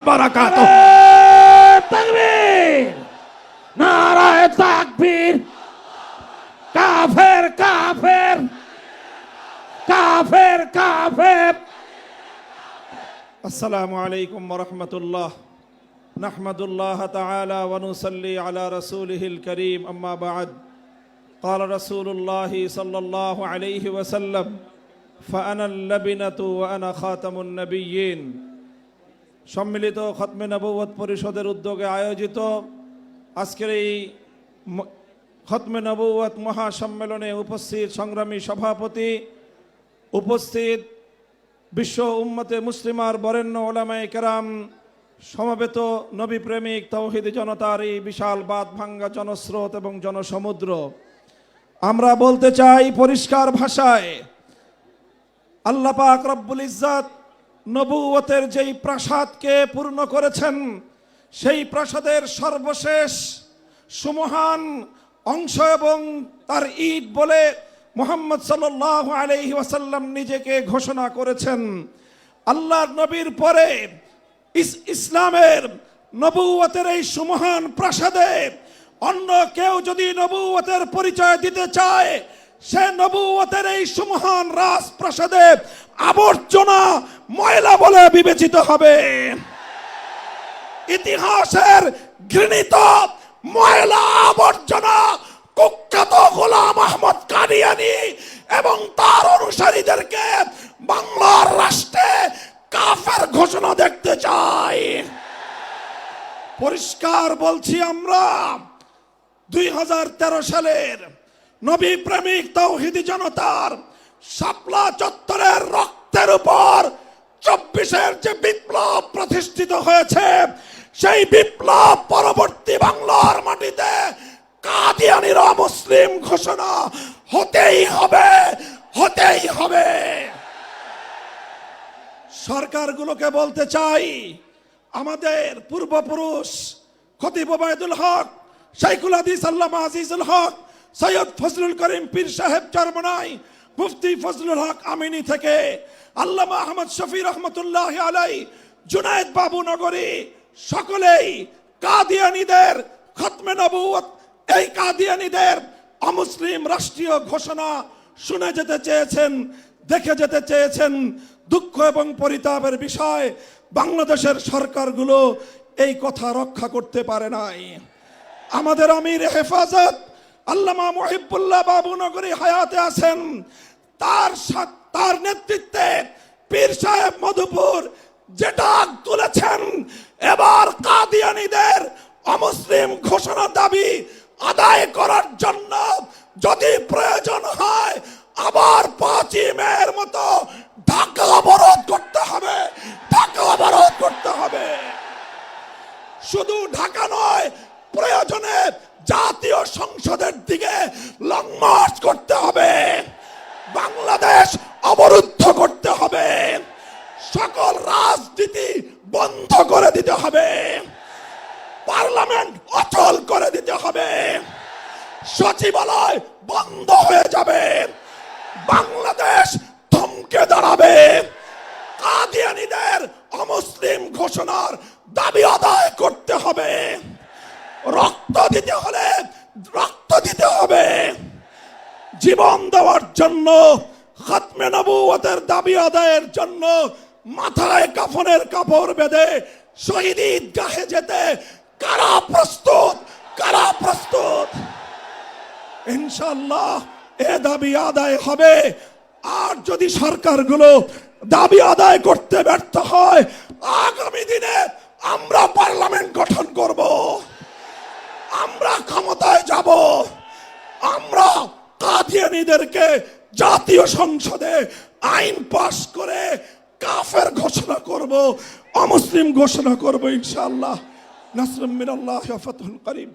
بركاته. تكبير نارا تكبير كافر كافر. كافر كافر. السلام عليكم ورحمة الله. نحمد الله تعالى ونصلي على رسوله الكريم أما بعد. قال رسول الله صلى الله عليه وسلم فأنا اللبنة وأنا خاتم النبيين. সম্মিলিত খতমে নবুয়ত পরিষদের উদ্যোগে আয়োজিত আজকের এই খতমে নবুয়ত মহাসম্মেলনে উপস্থিত সংগ্রামী সভাপতি উপস্থিত বিশ্ব উম্মতে মুসলিমার বরেণ্য ওলামায়ে কেরাম, সমবেত নবী প্রেমিক তৌহিদি জনতার এই বিশাল বাদ ভাঙ্গা জনস্রোত এবং জনসমুদ্র। আমরা বলতে চাই পরিষ্কার ভাষায়, আল্লাহ পাক রব্বুল ইজ্জাত নবুয়তের যেই প্রাসাদকে পূর্ণ করেছেন, সেই প্রাসাদের সর্বশেষ সুমহান অংশ এবং তার ঈদ বলে মোহাম্মদ সাল্লাহ আলহি ওয়াসাল্লাম নিজেকে ঘোষণা করেছেন। আল্লাহ নবীর পরে ইস- ইসলামের নবুয়তের এই সুমহান প্রাসাদে অন্য কেউ যদি নবুয়তের পরিচয় দিতে চায়, সে নবুয়তের এই সুমহান রাজপ্রাসাদে আবর্জনা ময়লা বলে বিবেচিত হবে। ইতিহাসের ঘৃণিত ময়লা আবর্জনা কুখ্যাত গোলাম আহমদ কাদিয়ানি এবং তার অনুসারীদেরকে বাংলার রাষ্ট্রে কাফের ঘোষণা দেখতে চাই। পরিষ্কার বলছি আমরা, দুই হাজার তেরো সালের নবী প্রেমিক তৌহিদি জনতার শাপলা চত্বরের রক্তের উপর চব্বিশের যে বিপ্লব প্রতিষ্ঠিত হয়েছে, সেই বিপ্লব পরবর্তী বাংলার মাটিতে কাদিয়ানিরা মুসলিম ঘোষণা হতেই হবে হতেই হবে। সরকারগুলোকে বলতে চাই, আমাদের পূর্বপুরুষ খতিব হক, শাইখুল হাদিস আল্লামা আজিজুল হক, সৈয়দ ফজলুল করিম পীর সাহেব চরমনাই মুফতি ফজলুল হক আমিনী থেকে আল্লামা আহমদ শফি রহমতুল্লাহ আলাই, জুনায়েদ বাবু নগরী, সকলেই কাদিয়ানিদের খতমে নবুয়ত এই কাদিয়ানিদের অমুসলিম রাষ্ট্রীয় ঘোষণা শুনে যেতে চেয়েছেন, দেখে যেতে চেয়েছেন দুঃখ এবং পরিতাপের বিষয়। বাংলাদেশের সরকারগুলো এই কথা রক্ষা করতে পারে নাই। আমাদের আমির হেফাজত আল্লামা মহিবুল্লাহ বাবু নগরী হায়াতে আছেন, তার সা- তার নেতৃত্বে পীর সাহেব মধুপুর যেটা তুলেছেন। এবার কাদিয়ানিদের অমুসলিম ঘোষণা দাবি আদায় করার জন্য যদি প্রয়োজন হয়, আবার পাঁচই মেয়ের মতো ঢাকা অবরোধ করতে হবে, ঢাকা অবরোধ করতে হবে। শুধু ঢাকা নয়, প্রয়োজনে জাতীয় সংসদের দিকে লং মার্চ করতে হবে। বাংলাদেশ অবরুদ্ধ করতে হবে। সকল রাজনীতি বন্ধ করে দিতে হবে। পার্লামেন্ট অচল করে দিতে হবে। সচিবালয় বন্ধ হয়ে যাবে। বাংলাদেশ থমকে দাঁড়াবে। কাদিয়ানিদের অমুসলিম ঘোষণার দাবি আদায় করতে হবে। রক্ত দিতে হলে রক্ত দিতে হবে। জীবন দেওয়ার জন্য খাতমে নবুয়তের দাবি আদায়ের জন্য মাথায় কাফনের কাপড় বেঁধে শহীদ ঈদগাহে যেতে কারা প্রস্তুত? কারা প্রস্তুত? ইনশাল্লাহ এ দাবি আদায় হবে। আর যদি সরকারগুলো দাবি আদায় করতে ব্যর্থ হয়, আগামী দিনে আমরা পার্লামেন্ট গঠন করব। আমরা ক্ষমতায় যাব। আমরা কাদিয়ানিদেরকে জাতীয় সংসদে আইন পাশ করে কাফের ঘোষণা করব, অমুসলিম ঘোষণা করব ইনশাআল্লাহ। নাসরুম মিনাল্লাহ ওয়া ফাতহুল করিম।